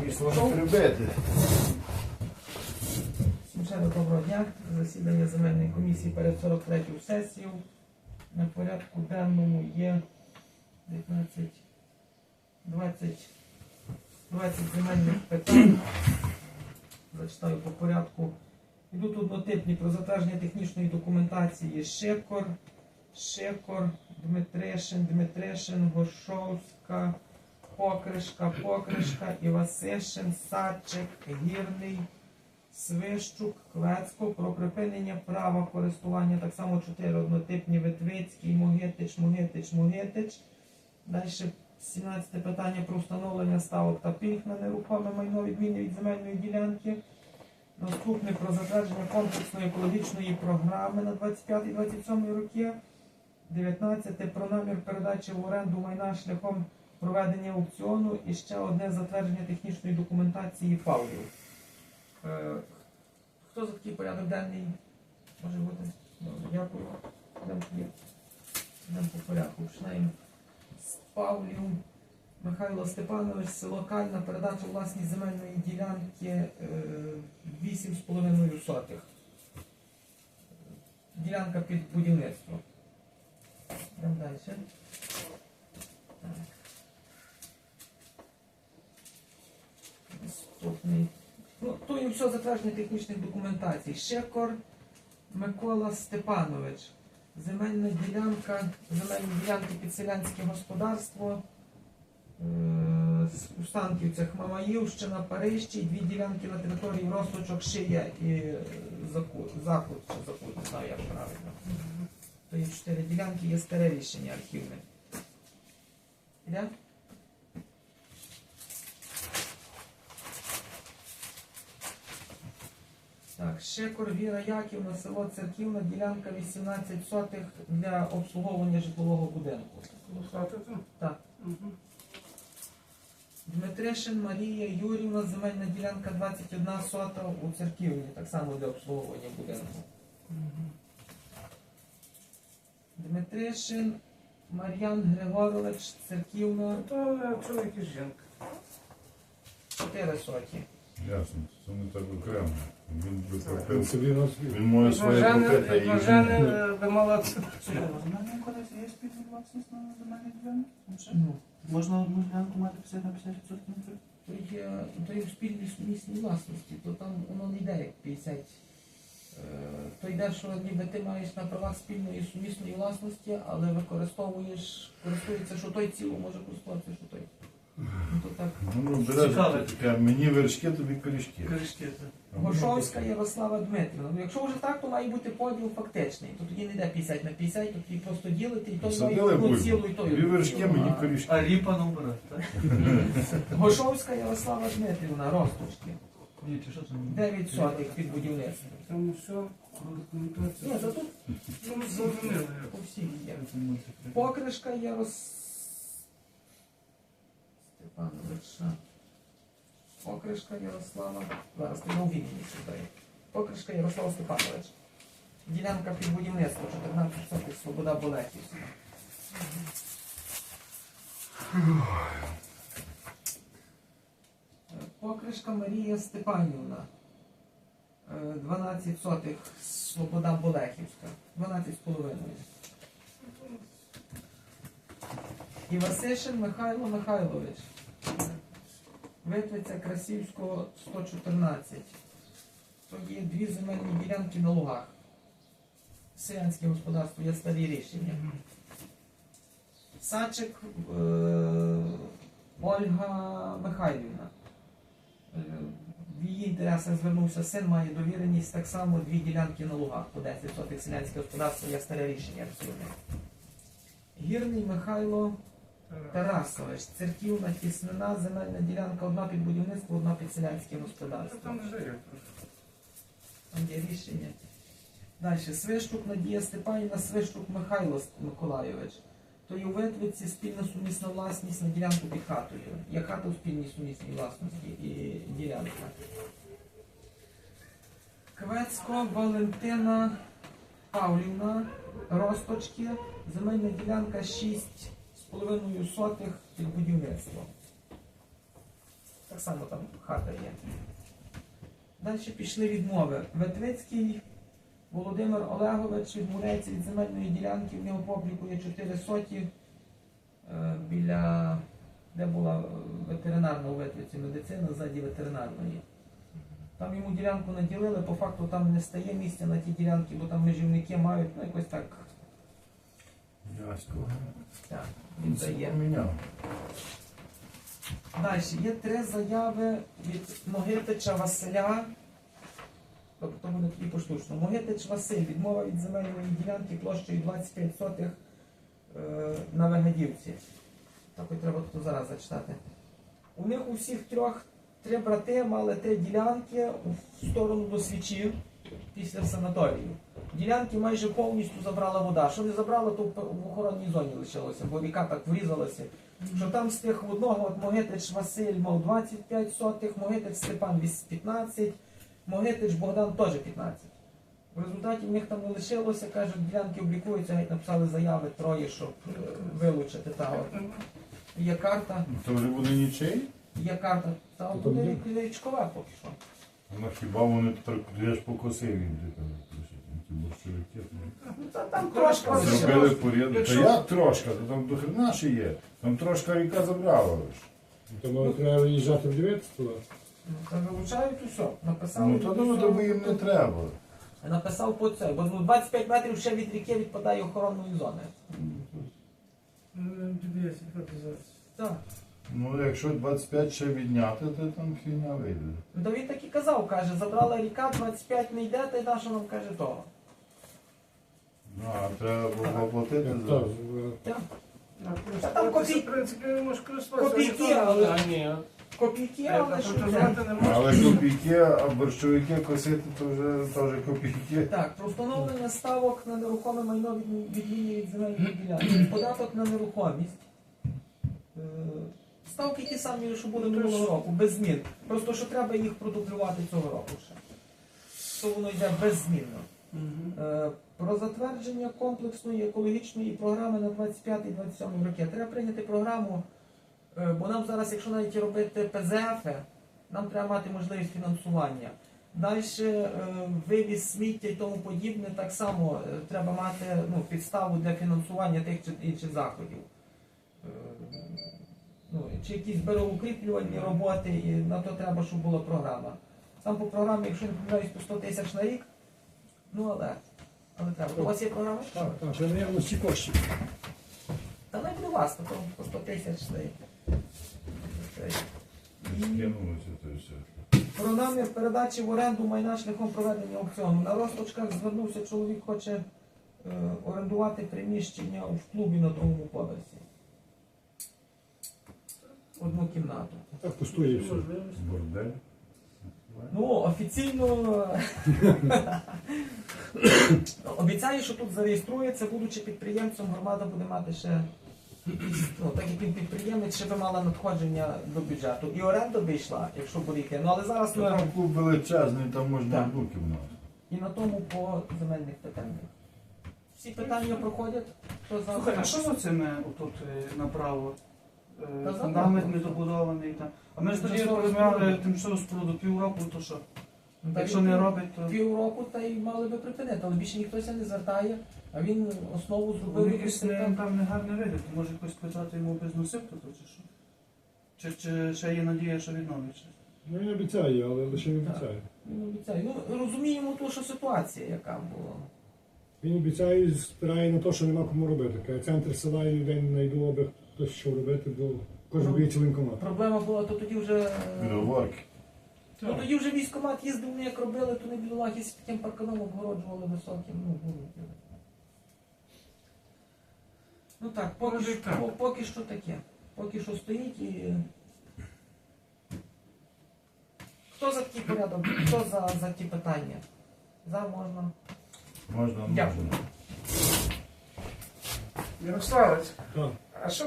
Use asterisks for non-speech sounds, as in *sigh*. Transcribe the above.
Не прибити. Всім доброго дня. Засідання земельної комісії перед 43 сесією. На порядку денному є 19, 20, 20 земельних питань. Зачитаю по порядку. Йдуть однотипні про затвердження технічної документації Шекор, Шекор, Дмитришин, Дмитришин, Горшовська, Покришка, Покришка, Івасишин, Садчик, Гірний, Свищук, Клецько про припинення права користування так само чотири однотипні Витвицький, Могитич, Могитич, Могитич. Далі 17 питання про встановлення ставок та пільг на нерухоме майно відміни від земельної ділянки. Наступне про затвердження комплексної екологічної програми на 25-27 роки. 19 про намір передачі в оренду майна шляхом проведення аукціону і ще одне затвердження технічної документації фаулів. Е, Хто за такий порядок денний може бути? Дякую. Йдемо по порядку. Починаємо з Павлів. Михайло Степанович, село Кальна, передача власність земельної ділянки е, 8,5 сотих. Ділянка під будівництво. Йдемо далі. Так. Наступний. Ну, то і все затвердження технічних документацій. Шекор Микола Степанович. Земельна ділянка, земельні ділянки під селянське господарство. Е, У Станківцях Мамаївщина, Парижчі, дві ділянки на території Росточок, Шия і Закут, чи Закут, не знаю як правильно. То є чотири ділянки, є старе рішення архівне. Так, Шекор Віра Яківна, село Церківна, ділянка 18 сотих для обслуговування житлового будинку. Так. Дмитришин Марія Юрівна, земельна ділянка 21 сота у церківні, так само для обслуговування будинку. Дмитришин Мар'ян Григорович, церківна, То чоловік і жінка. 4 соті. Ясно, це не так окремо. Він би Він купив. собі роз... Він може своє купити, а Бажане би мала це. Земельний кодекс є спільний власність на земельні ділянки? Ну, Можна одну ділянку мати 50 на 50% наприклад? то є, то є в спільній сумісній власності, то там воно не йде як 50. Е, То йде, що ніби ти маєш на правах спільної сумісної власності, але використовуєш, користується, що той ціло може користуватися, що той. Ну, то так. Ну, ну, Цікаве. таке, мені вершки, тобі корішки. Кришки. Гошовська Ярослава Дмитрівна. Ну, якщо вже так, то має бути поділ фактичний. То тоді не йде 50 на 50, то тоді просто ділити, і той має Посадили одну цілу, і той Дві одну вершки, мені А корішки. А ліпа на образ, так? *laughs* Гошовська Ярослава Дмитрівна, Росточки. Ні, чи що це? 9 сотих під будівництво. Там все. Ні, то тут Ну, ми зрозуміли. по всій є. це. Покришка Ярос... Степановича. Покришка Ярослава. Зараз на увідні сюди. Покришка Ярослава Степанович. Ділянка під будівництво 14 сотих Свобода Болехівська. Покришка Марія Степанівна. Е, 12 сотих Свобода Болехівська. 12 з половиною. І Васишин Михайло Михайлович. Витвиця Красівського 114. То є дві земельні ділянки на лугах. Селянське господарство є старі рішення. Сачик е, Ольга Михайлівна. Е, В її інтересах звернувся син, має довіреність так само дві ділянки на лугах по 10 сотих селянське господарство є старе рішення абсолютно. Гірний Михайло Тарасович, церківна тіснина, земельна ділянка, одна під будівництво, одна під селянське господарство. Там. Там є рішення. Далі. Свищук Надія Степанівна, Свищук Михайло Миколайович. То є у Витвиці спільна сумісна власність на ділянку під хатою. Є хата у спільній сумісній власності і ділянка. Квецько Валентина Павлівна, Росточки, земельна ділянка 6,5 сотих під будівництво. Так само там хата є. Далі пішли відмови. Ветвицький Володимир Олегович відмовляється від земельної ділянки, в нього по є 4 соті е, біля де була е, ветеринарна у Ветвиці медицина, ззаді ветеринарної. Там йому ділянку наділили, по факту там не стає місця на ті ділянки, бо там межівники мають, ну якось так, так він дає. Далі є три заяви від Могитича Василя. Тобто буде тоді поштучно. Могитич Василь, відмова від земельної ділянки площею 25 сотих е, на Вегадівці. Так от треба тут зараз зачитати. У них у всіх трьох три брати мали три ділянки в сторону до свічів після санаторію. Ділянки майже повністю забрала вода. Що не забрала, то в охоронній зоні лишилося, бо ріка так врізалася. Що там з тих в одного от Могитич Василь мав 25 сотих, Могитич Степан 15, Могитич Богдан теж 15. В результаті в них там не лишилося, кажуть, ділянки облікуються, геть написали заяви троє, щоб е, вилучити та от. Є карта, То вже буде нічий? є карта, та от буде річкова поки що. Ну хіба вони так я ж покосив їм ті борщовики. Ну, та там трошки Зробили порядок. Та як трошка? То там до хрена ще є. Там трошка ріка забрала лиш. То може треба виїжджати в дивитися туди. Ну, Та вилучають і все. Написали. Ну то ну, тобі їм не треба. Написав по це, бо ну, 25 метрів ще від ріки відпадає охоронної зони. Ну. Так. Ну якщо 25 ще відняти, то там фігня вийде. Ну, то він так і казав, каже, забрала ріка, 25 не йде, та й на що нам каже того. Ну, а треба було оплатити Як за. Так. А, Та там користуватися. Копійки, але- А, ні. Копійки, але що знати не можеш. Але копійки, а борщовики косити, то вже теж копійки. Так, про встановлення ставок на нерухоме майно від- відмінює від земельної ділянки. Податок на нерухомість. Е, Ставки ті самі, що були минулого року, без змін. Просто що треба їх продублювати цього року ще. То воно йде беззмінно. Е, Про затвердження комплексної екологічної програми на 25-27 роки. Треба прийняти програму, е, бо нам зараз, якщо навіть робити ПЗФ, нам треба мати можливість фінансування. Далі вивіз сміття і тому подібне, так само е, треба мати ну, підставу для фінансування тих чи інших заходів. Е, Ну, чи якісь берегоукріплювальні роботи, і на то треба, щоб була програма. Сам по програмі, якщо не помиляюсь, по 100 тисяч на рік, ну але, але треба. У вас є програма? Так, так, це наявності коштів. Та навіть не у вас, то по 100 тисяч. І Скинулося то і все. про намір передачі в оренду майна шляхом проведення аукціону. На розточках звернувся чоловік, хоче е, орендувати приміщення в клубі на другому поверсі. Одну кімнату. Так пустує все. Бордель. Ну, офіційно *coughs* обіцяю, що тут зареєструється, будучи підприємцем, громада буде мати ще ну, так як він підприємець, ще би мала надходження до бюджету. І оренда би йшла, якщо буде йти. Ну але зараз ми Там клуб величезний, там можна Так. одну кімнату. і на тому по земельних питаннях. Всі питання проходять. Хто за Слухай, а що за цими отут е, направо? Е, Фундамент забудова. недобудований там. А ми ж тоді розмовляли споруда. тимчасову споруду півроку, то що? Ну, Якщо не робить, то півроку, та й мали би припинити, але більше ніхтося не звертає, а він основу зробив них якусь якийсь не, там. там не гарний вигляд, то може якось почати йому безносив, то чи що? Чи, чи ще є надія, що відновиться? Ну він обіцяє, але лише не обіцяє. Він обіцяє. Ну, розуміємо ту, що ситуація, яка була. Він обіцяє і спирає на те, що нема кому робити. Каже, центр села і людей не знайду, аби хтось що робити, бо кожен Ну, боїться воєнкомат. Проблема була, то тоді вже. Відговорки. Ну тоді вже військкомат їздив, не як робили, то не бідолахи з таким парканом обгороджували високим. Ну, було ну так, поки, Може, що, так. по- поки що таке. Поки що стоїть і. Хто за такий порядок? Хто за, за ті питання? За можна. Можна, Дякую. можна. Ярославець, Так. а що